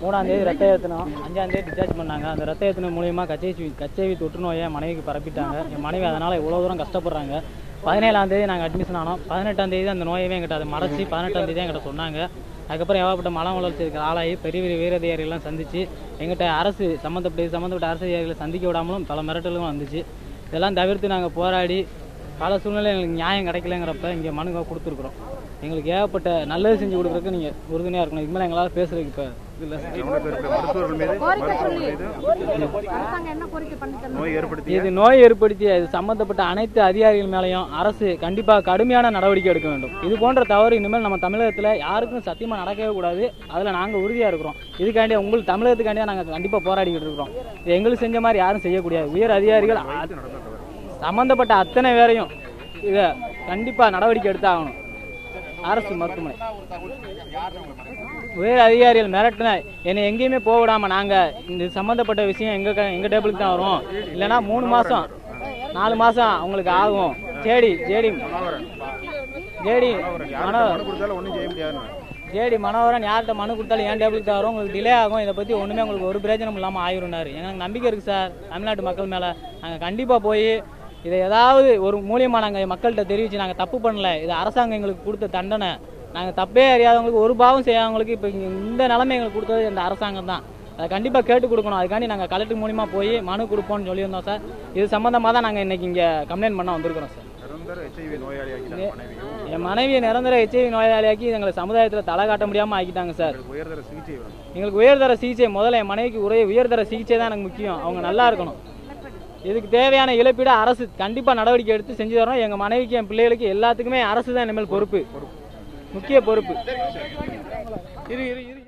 மூணாம் தேதி ரத்த ஏற்றணும் அஞ்சாம் தேதி டிஸ்சார்ஜ் பண்ணாங்க. அந்த ரத்த ஏற்றின மூலியமாக கச்சேவி கச்சேவி தொற்று நோயை மனைவிக்கு பரப்பிட்டாங்க. என் மனைவி அதனால் இவ்வளோ தூரம் கஷ்டப்படுறாங்க. பதினேழாம் தேதி நாங்கள் அட்மிஷன் ஆனோம். பதினெட்டாம் தேதி அந்த நோயவே எங்கிட்ட அதை மறைச்சி பதினெட்டாம் தேதி எங்கிட்ட சொன்னாங்க. அதுக்கப்புறம் ஏகப்பட்ட மலம் வளர்ச்சிக்கு ஆளாகி பெரிய பெரிய வீரதிகாரிகள்லாம் சந்திச்சு எங்கிட்ட அரசு சம்மந்தப்பட்ட சம்மந்தப்பட்ட அரசு அதிகாரிகளை சந்திக்க விடாமலும் பல மிரட்டலும் வந்துச்சு. இதெல்லாம் தவிர்த்து நாங்கள் போராடி பல சூழ்நிலை எங்களுக்கு நியாயம் கிடைக்கலங்கிறப்ப இங்கே மனுங்க கொடுத்துருக்குறோம். எங்களுக்கு ஏகப்பட்ட நல்லது செஞ்சு கொடுக்குறதுக்கு நீங்கள் உறுதுணையாக இருக்கணும். இது மேலே எங்களால் பேசுகிறதுக்கு இப்போ இது நோய் ஏற்படுத்திய? இது சம்பந்தப்பட்ட அனைத்து அதிகாரிகள் மேலேயும் அரசு கண்டிப்பாக கடுமையான நடவடிக்கை எடுக்க வேண்டும். இது போன்ற தவறு இனிமேல் நம்ம தமிழகத்தில் யாருக்கும் சத்தியமாக நடக்கவே கூடாது. அதில் நாங்கள் உறுதியாக இருக்கிறோம். இதுக்காண்டி உங்களுக்கு தமிழகத்துக்காண்டியாக நாங்கள் கண்டிப்பாக போராடிக்கிட்டு இருக்கிறோம். இது எங்களுக்கு செஞ்ச மாதிரி யாரும் செய்யக்கூடாது. உயர் அதிகாரிகள் சம்பந்தப்பட்ட அத்தனை பேரையும் இதை கண்டிப்பாக நடவடிக்கை எடுத்தாகணும். அரசு மருத்துவமனை. உயர் அதிகாரிகள் மிரட்டின. என்னை எங்கேயுமே போக விடாம நாங்க இந்த சம்பந்தப்பட்ட விஷயம் எங்க க- எங்க டேபிளுக்கு தான் வரும். இல்லைன்னா மூணு மாசம் நாலு மாசம் அவங்களுக்கு ஆகும். ஜேடி ஜேடி ஜேடி மனோ கொடுத்தாலும் ஜேடி மனோகரன் யார்கிட்ட மனு கொடுத்தாலும் ஏன் டேபிளுக்கு தான் வரும். உங்களுக்கு டிலே ஆகும். இதை பற்றி ஒன்றுமே உங்களுக்கு ஒரு பிரயோஜனம் இல்லாமல் ஆயிருந்தாரு எங்களுக்கு நம்பிக்கை இருக்குது சார். தமிழ்நாட்டு மக்கள் மேலே நாங்கள் கண்டிப்பாக போய் இதை ஏதாவது ஒரு மூலியமாக நாங்கள் மக்கள்கிட்ட தெரிவித்து நாங்கள் தப்பு பண்ணல இது அரசாங்கம் எங்களுக்கு கொடுத்த தண்டனை. நாங்கள் தப்பே அறியாதவங்களுக்கு ஒரு பாவம் செய்யாதவங்களுக்கு இப்போ இந்த நிலைமை எங்களுக்கு கொடுத்தது இந்த அரசாங்கம் தான். அதை கண்டிப்பாக கேட்டு கொடுக்கணும். அதுக்காண்டி நாங்கள் கலெக்டர் மூலியமாக போய் மனு கொடுப்போம்னு சொல்லியிருந்தோம் சார். இது சம்மந்தமாக தான் நாங்கள் இன்றைக்கி இங்கே கம்ப்ளைண்ட் பண்ண வந்திருக்கிறோம் சார். என் மனைவியை நிரந்தர ஹெச்ஐவி நோயாளியாக்கி எங்களை சமுதாயத்தில் தலை காட்ட முடியாமல் ஆக்கிட்டாங்க சார். எங்களுக்கு உயர்தர சிகிச்சை முதல்ல என் மனைவிக்கு உரிய உயர்தர சிகிச்சை தான் எனக்கு முக்கியம். அவங்க நல்லா இருக்கணும். இதுக்கு தேவையான இழப்பீடு அரசு கண்டிப்பாக நடவடிக்கை எடுத்து செஞ்சு தரணும். எங்கள் மனைவிக்கு என் பிள்ளைகளுக்கு எல்லாத்துக்குமே அரசு தான் இனிமேல் பொறுப்பு. முக்கிய பொறுப்பு. இரு இரு இரு